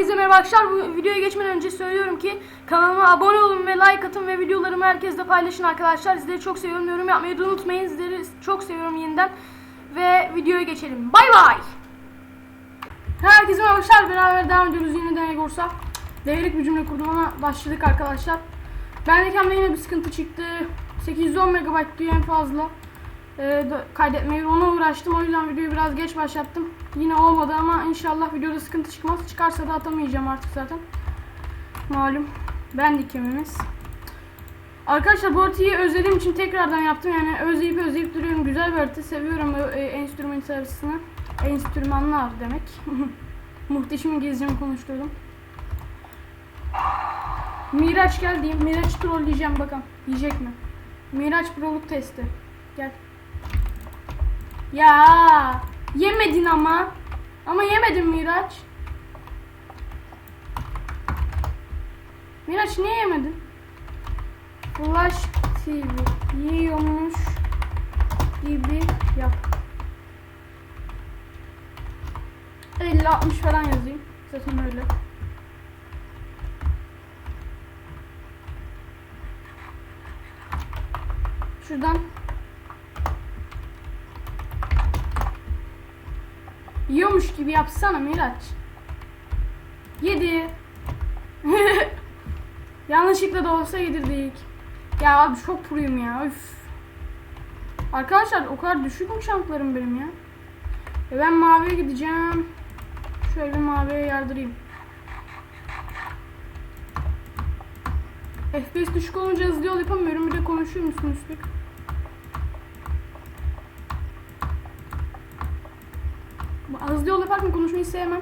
Herkese merhaba arkadaşlar. Bu videoya geçmeden önce söylüyorum ki kanalıma abone olun ve like atın ve videolarımı herkesle paylaşın arkadaşlar. Sizleri çok seviyorum. Yorum yapmayı da unutmayın. Sizleri çok seviyorum yeniden. Ve videoya geçelim. Bay bay. Herkese merhaba arkadaşlar. Beraber devam ediyoruz yeniden Egors'a. Devrik bir cümle kurdum ama başladık arkadaşlar. Bendeki hamle yine bir sıkıntı çıktı. 810 MB diyor en fazla. Ee, kaydetmeyi ona uğraştım. O yüzden videoyu biraz geç başlattım. Yine olmadı ama inşallah videoda sıkıntı çıkmaz. Çıkarsa da atamayacağım artık zaten. Malum. Ben dikememiz. Arkadaşlar bu haritayı özlediğim için tekrardan yaptım. Yani özleyip özleyip duruyorum. Güzel bir harita. Seviyorum e, enstrüman servisini. Enstrümanlar demek. Muhteşem İngilizcemi konuşturdum. Miraç gel diyeyim. Miraç trolleyeceğim bakalım. Yiyecek mi? Miraç proluk testi. Gel. Ya yemedin ama. Ama yemedin Miraç. Miraç niye yemedin? Flash TV yiyormuş gibi yap. 50-60 falan yazayım. Zaten öyle. Şuradan Yiyormuş gibi yapsana Miraç. Yedi. Yanlışlıkla da olsa yedirdik. Ya abi çok puruyum ya. Üf. Arkadaşlar o kadar düşük mü şanklarım benim ya? E ben maviye gideceğim. Şöyle bir maviye yardırayım. FPS düşük olunca hızlı yol yapamıyorum. Bir de konuşuyor musun üstlük? Hızlı yol yaparken konuşmayı sevmem.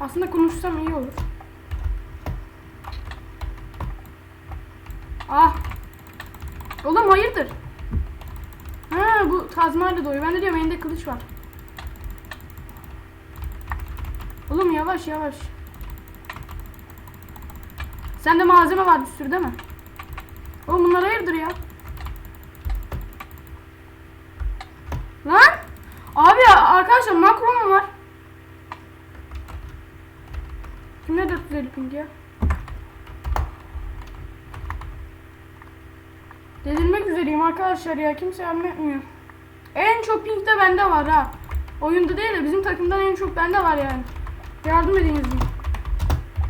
Aslında konuşsam iyi olur. Ah. Oğlum hayırdır? Ha bu kazmayla doyuyor. Ben de diyorum elinde kılıç var. Oğlum yavaş yavaş. Sende malzeme var bir sürü değil mi? Oğlum bunlar hayırdır ya? Lan! Abi arkadaşlar makro mu var? Kimde 450 ping ya? Delirmek üzereyim arkadaşlar ya. Kimse yardım. En çok ping de bende var ha. Oyunda değil de bizim takımdan en çok bende var yani. Yardım edin yazın.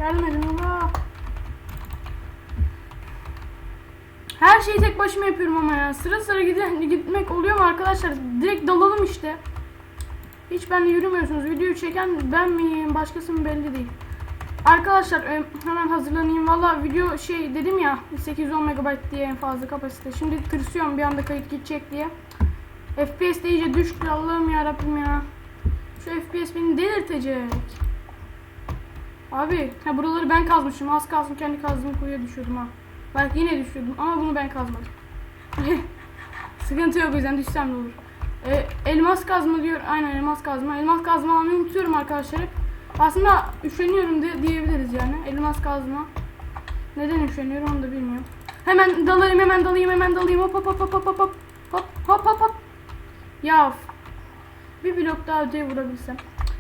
Yardım edin. Allah. Şeyi tek başıma yapıyorum ama ya. Sıra sıra giden, gitmek oluyor mu arkadaşlar? Direkt dalalım işte. Hiç benimle yürümüyorsunuz. Videoyu çeken ben miyim, başkası mı belli değil. Arkadaşlar hemen hazırlanayım. Valla video şey dedim ya 810 MB diye en fazla kapasite. Şimdi tırsıyorum bir anda kayıt gidecek diye. FPS de iyice düştü Allah'ım ya Rabbim ya. Şu FPS beni delirtecek. Abi ha buraları ben kazmışım. Az kalsın kendi kazdığım kuyuya düşüyordum ha. Belki yine düşüyordum ama bunu ben kazmadım. Sıkıntı yok o yüzden düşsem de olur. E, elmas kazma diyor. Aynen elmas kazma. Elmas kazma almayı unutuyorum arkadaşlar hep. Aslında üşeniyorum de diyebiliriz yani. Elmas kazma. Neden üşeniyorum onu da bilmiyorum. Hemen dalayım hemen dalayım hemen dalayım. Hop hop hop hop hop hop hop hop hop hop. Ya bir blok daha öteye vurabilsem.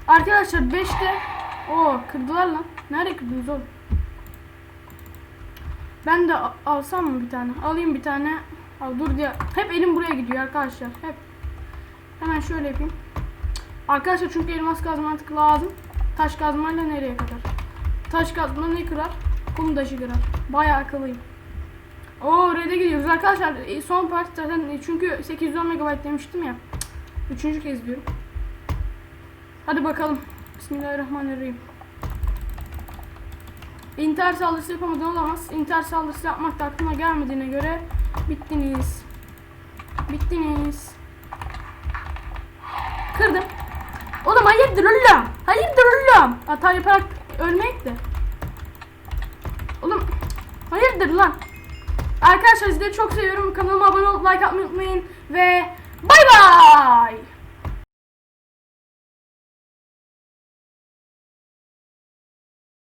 Arkadaşlar 5'te o kırdılar lan. Nerede kırdınız oğlum? Ben de alsam mı bir tane? Alayım bir tane. Al dur diye. Hep elim buraya gidiyor arkadaşlar. Hep. Hemen şöyle yapayım. Arkadaşlar çünkü elmas kazma artık lazım. Taş kazmayla nereye kadar? Taş kazma ne kırar? Kum taşı kırar. Bayağı akıllıyım. Oo red'e gidiyoruz arkadaşlar. e, Son part zaten e, çünkü 810 MB demiştim ya. Üçüncü kez diyorum. Hadi bakalım. Bismillahirrahmanirrahim. İntihar saldırısı yapamadan olamaz. İntihar saldırısı yapmak da aklıma gelmediğine göre bittiniz. Bittiniz. Kırdım. Oğlum hayırdır oğlum? Hayırdır oğlum? Hata yaparak ölmek de. Oğlum hayırdır lan? Arkadaşlar sizleri çok seviyorum. Kanalıma abone olup like atmayı unutmayın. Ve bay bay.